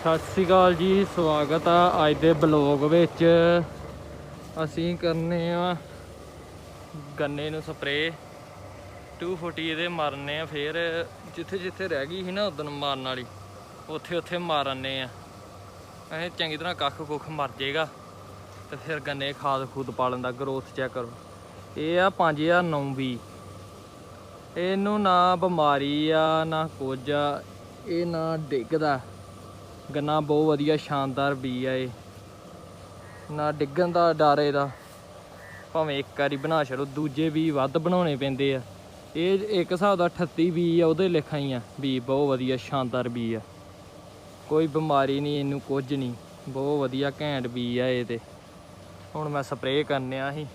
ਸਤਿ ਸ਼੍ਰੀ ਅਕਾਲ ਜੀ, ਸਵਾਗਤ ਆ ਅੱਜ ਦੇ ਬਲੌਗ ਵਿੱਚ। ਅਸੀਂ ਕਰਨੇ ਆ ਗੰਨੇ ਨੂੰ ਸਪਰੇ 240 ਇਹਦੇ ਮਾਰਨੇ ਆ ਫੇਰ। ਜਿੱਥੇ ਜਿੱਥੇ ਰਹਿ ਗਈ ਸੀ ਨਾ ਉਦੋਂ ਮਾਰਨ ਵਾਲੀ, ਉੱਥੇ ਉੱਥੇ ਮਾਰਨੇ ਆ। ਇਹ ਚੰਗੀ ਤਰ੍ਹਾਂ ਕੱਖ ਕੁੱਖ ਮਰ ਜਾਏਗਾ ਤੇ ਫਿਰ ਗੰਨੇ ਖਾਦ ਖੂਦ ਪਾ ਲੈਂਦਾ ਗਰੋਥ ਚੈੱਕ ਕਰੋ। ਇਹ ਆ 5009 ਵੀ ਇਹਨੂੰ ਨਾ ਬਿਮਾਰੀ ਆ, ਨਾ ਕੁਝ ਆ, ਇਹ ਨਾ ਡਿੱਗਦਾ। ਗੰਨਾ ਬਹੁਤ ਵਧੀਆ, ਸ਼ਾਨਦਾਰ ਬੀ ਆ ਇਹ। ਨਾ ਡਿੱਗਣ ਦਾ ਡਾਰੇ ਦਾ ਭਾਵੇਂ ਇੱਕ ਵਾਰੀ ਬਣਾ ਛੜੋ ਦੂਜੇ ਵੀ ਵੱਧ ਬਣਾਉਣੇ ਪੈਂਦੇ ਆ। ਇਹ ਇੱਕ ਹਿਸਾਬ ਦਾ 38 ਬੀ ਆ, ਉਹਦੇ ਲੇਖਾ ਹੀ ਆ। ਬੀ ਬਹੁਤ ਵਧੀਆ, ਸ਼ਾਨਦਾਰ ਬੀ ਆ। ਕੋਈ ਬਿਮਾਰੀ ਨਹੀਂ, ਇਹਨੂੰ ਕੁਝ ਨਹੀਂ। ਬਹੁਤ ਵਧੀਆ ਘੈਂਟ ਬੀ ਆ ਇਹ ਤੇ। ਹੁਣ ਮੈਂ ਸਪਰੇਅ ਕਰਨਿਆ ਸੀ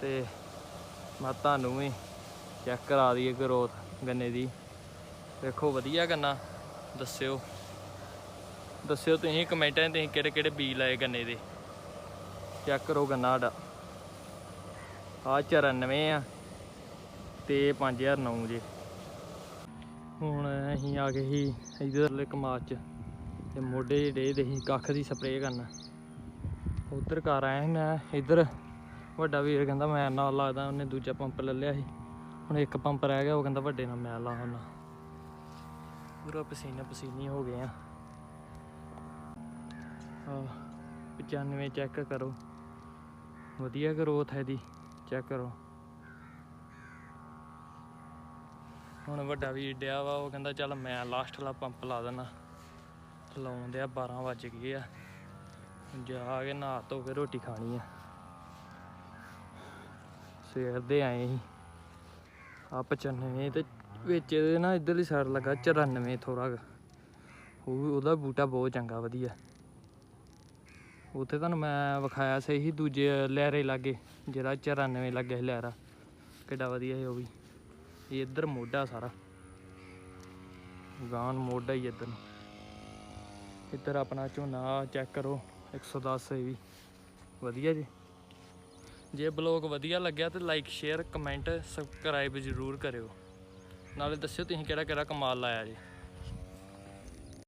ਤੇ ਮੈਂ ਤੁਹਾਨੂੰ ਵੀ ਚੈੱਕ ਕਰਾ ਦਈਏ ਗਰੋਥ ਗੰਨੇ ਦੀ। ਵੇਖੋ ਵਧੀਆ ਗੰਨਾ, ਦੱਸਿਓ। ਦੱਸਿਓ ਤੁਸੀਂ ਕਮੈਂਟਾਂ 'ਚ ਤੁਸੀਂ ਕਿਹੜੇ ਕਿਹੜੇ ਬੀਜ ਲਾਏ ਗੰਨੇ ਦੇ। ਚੈੱਕ ਕਰੋ ਗੰਨਾ ਸਾਡਾ। ਆ 94 ਆ ਤੇ 5009 ਜੇ। ਹੁਣ ਅਸੀਂ ਆ ਗਏ ਸੀ ਇਧਰਲੇ ਕਮਾਚ ਚ ਤੇ ਮੋਢੇ ਜਿਹੜੇ ਦੇ ਸੀ ਕੱਖ ਦੀ ਸਪਰੇਅ ਕਰਨਾ। ਉਧਰ ਕਰ ਆਇਆ ਸੀ ਮੈਂ, ਇਧਰ ਵੱਡਾ ਵੀਰ ਕਹਿੰਦਾ ਮੈਂ ਨਾਲ ਲੱਗਦਾ, ਉਹਨੇ ਦੂਜਾ ਪੰਪ ਲੈ ਲਿਆ ਸੀ। ਹੁਣ ਇੱਕ ਪੰਪ ਰਹਿ ਗਿਆ, ਉਹ ਕਹਿੰਦਾ ਵੱਡੇ ਨਾਲ ਮੈਂ ਲਾ ਹੁਣ ਪੂਰਾ ਪਸੀਨਾ ਪਸੀਨੀ ਹੋ ਗਏ ਆ। ਆਹ 95 ਚੈੱਕ ਕਰੋ। ਵਧੀਆ ਗਰੋਥ ਹੈ ਦੀ ਚੈੱਕ ਕਰੋ। ਹੁਣ ਵੱਡਾ ਵੀ ਡਿਆ ਵਾ, ਉਹ ਕਹਿੰਦਾ, ਚੱਲ ਮੈਂ ਲਾਸਟ ਵਾਲਾ ਪੰਪ ਲਾ ਦੇਣਾ ਲਾਉਣ ਆ 12 ਵੱਜ ਗਏ ਆ। ਜਾ ਕੇ ਨਹਾ ਧੋ ਕੇ ਰੋਟੀ ਖਾਣੀ ਆ। ਸਵੇਰ ਦੇ ਆਏ ਸੀ। ਆ 95 ਤੇ ਵਿੱਚ ਇਹਦੇ ਨਾ ਇਧਰਲੀ ਸਾਈਡ ਲੱਗਾ 94 ਥੋੜਾ ਉਹ ਉਹਦਾ ਬੂਟਾ ਬਹੁਤ ਚੰਗਾ, ਵਧੀਆ। ਉੱਥੇ ਤੁਹਾਨੂੰ ਮੈਂ ਵਿਖਾਇਆ ਸੀ, ਦੂਜੇ ਲਹਿਰੇ ਲਾਗੇ, ਜਿਹੜਾ 94 ਲੱਗੇ ਸੀ ਲਹਿਰਾ। ਕਿੱਡਾ ਵਧੀਆ ਸੀ ਉਹ ਵੀ। ਇਹ ਇੱਧਰ ਮੋਢਾ ਸਾਰਾ। ਗਾਨ ਮੋਢਾ ਹੀ ਇੱਧਰ ਨੂੰ। ਇੱਧਰ ਆਪਣਾ ਝੋਨਾ ਚੈੱਕ ਕਰੋ 110 ਇਹ ਵੀ। ਵਧੀਆ ਜੀ। ਜੇ ਬਲੌਗ ਵਧੀਆ ਲੱਗਿਆ ਤੇ ਲਾਈਕ ਸ਼ੇਅਰ ਕਮੈਂਟ ਸਬਸਕ੍ਰਾਈਬ ਜ਼ਰੂਰ ਕਰਿਓ। ਨਾਲੇ ਦੱਸਿਓ ਤੁਸੀਂ ਕਿਹੜਾ ਕਿਹੜਾ ਕਮਾਲ ਲਾਇਆ ਜੀ।